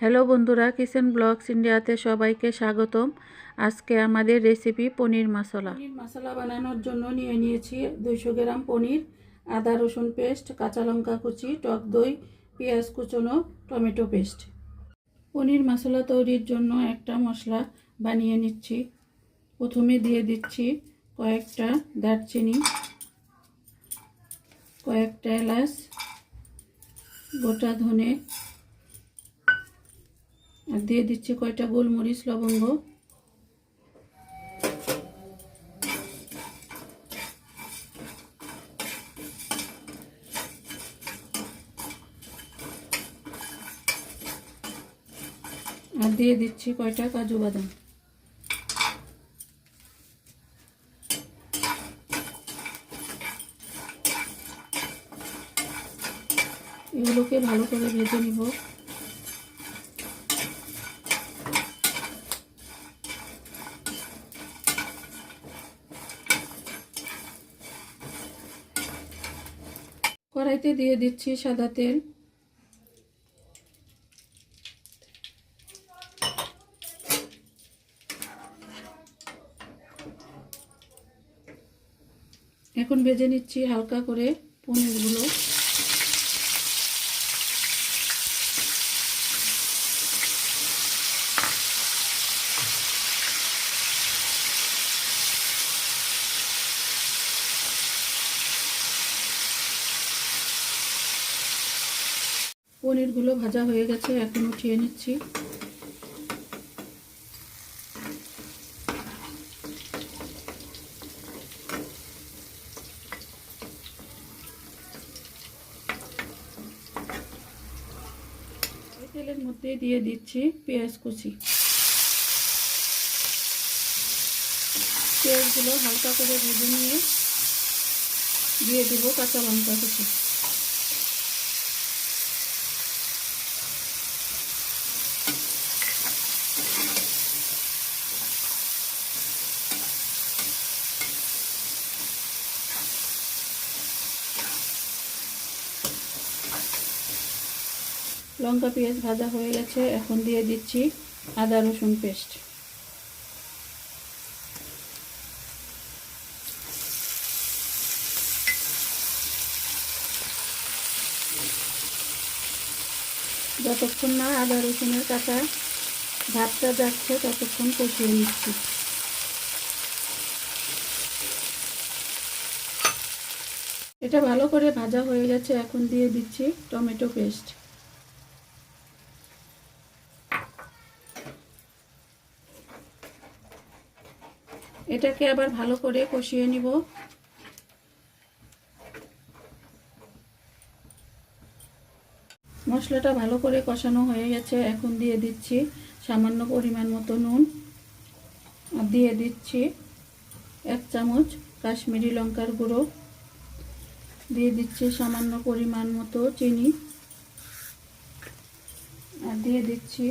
Hello বন্ধুরা, kitchen blogs ইন্ডিয়াতে সবাইকে স্বাগতম। আজকে আমাদের রেসিপি পনির মশলা। পনির মশলা বানানোর জন্য নিয়ে নিয়েছি দুইশো গ্রাম পনির, আদা রসুন পেস্ট, কাঁচা লঙ্কা কুচি, টক দই, পেঁয়াজ কুচনো, টমেটো পেস্ট। পনির মশলা তৈরির জন্য একটা মশলা বানিয়ে নিচ্ছি। প্রথমে দিয়ে দিচ্ছি কয়েকটা দারচিনি, কয়েকটা এলাচ গোটা ধনে। আর দিয়ে দিচ্ছি কয়টা গোলমরিচ লবঙ্গ। আর দিয়ে দিচ্ছি কয়টা কাজু বাদাম। এগুলোকে ভালো করে ভেজে নিব। কড়াইতে দিয়ে দিচ্ছি সাদা তেল। এখন ভেজে নিচ্ছি হালকা করে পনিরগুলো। পনিরগুলো ভাজা হয়ে গেছে এখন উঠিয়ে নিচ্ছি। তেলের মধ্যে দিয়ে দিচ্ছি পেঁয়াজ কুচি। পেঁয়াজগুলো হালকা করে ভেজে নিয়ে দিয়ে দেবো কাঁচা লঙ্কা কুচি। লঙ্কা পেঁয়াজ ভাজা হয়ে গেছে, এখন দিয়ে দিচ্ছি আদা রসুন পেস্ট। যতক্ষণ না আদা রসুনের কাঁচা ভাতটা যাচ্ছে, ততক্ষণ কষিয়ে নিচ্ছি। এটা ভালো করে ভাজা হয়ে গেছে, এখন দিয়ে দিচ্ছি টমেটো পেস্ট। এটাকে আবার ভালো করে কষিয়ে নিব। মশলাটা ভালো করে কষানো হয়ে গেছে, এখন দিয়ে দিচ্ছি সামান্য পরিমাণ মতো নুন। আর দিয়ে দিচ্ছি এক চামচ কাশ্মীরি লঙ্কার গুঁড়ো। দিয়ে দিচ্ছি সামান্য পরিমাণ মতো চিনি। আর দিয়ে দিচ্ছি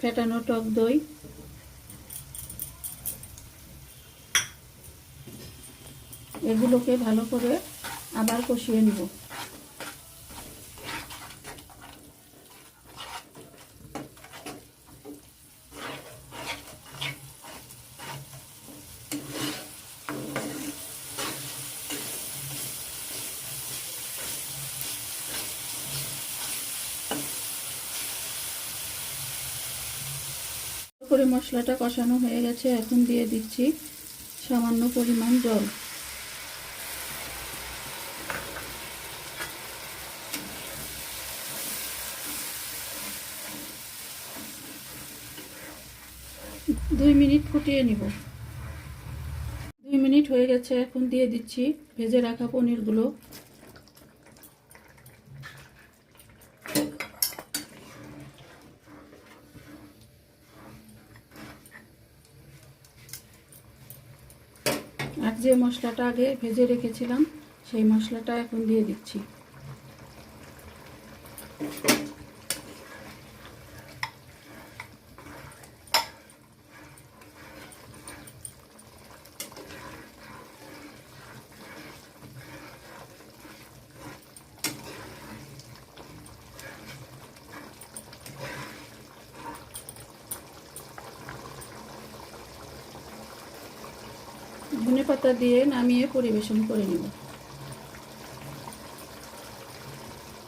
ফেটানো টক দই। এগুলোকে ভালো করে আবার কষিয়ে নিব। করে মশলাটা কষানো হয়ে গেছে, এখন দিয়ে দিচ্ছি সামান্য পরিমাণ জল। দুই মিনিট ফুটিয়ে নিব। দুই মিনিট হয়ে গেছে, এখন দিয়ে দিচ্ছি ভেজে রাখা পনিরগুলো। আর যে মশলাটা আগে ভেজে রেখেছিলাম, সেই মশলাটা এখন দিয়ে দিচ্ছি। ধনে পাতা দিয়ে নামিয়ে পরিবেশন করে নেব।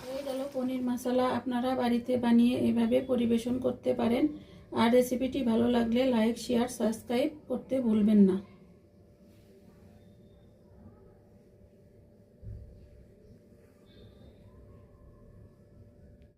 হয়ে গেল পনির মশলা। আপনারা বাড়িতে বানিয়ে এভাবে পরিবেশন করতে পারেন। আর রেসিপিটি ভালো লাগলে লাইক শেয়ার সাবস্ক্রাইব করতে ভুলবেন না।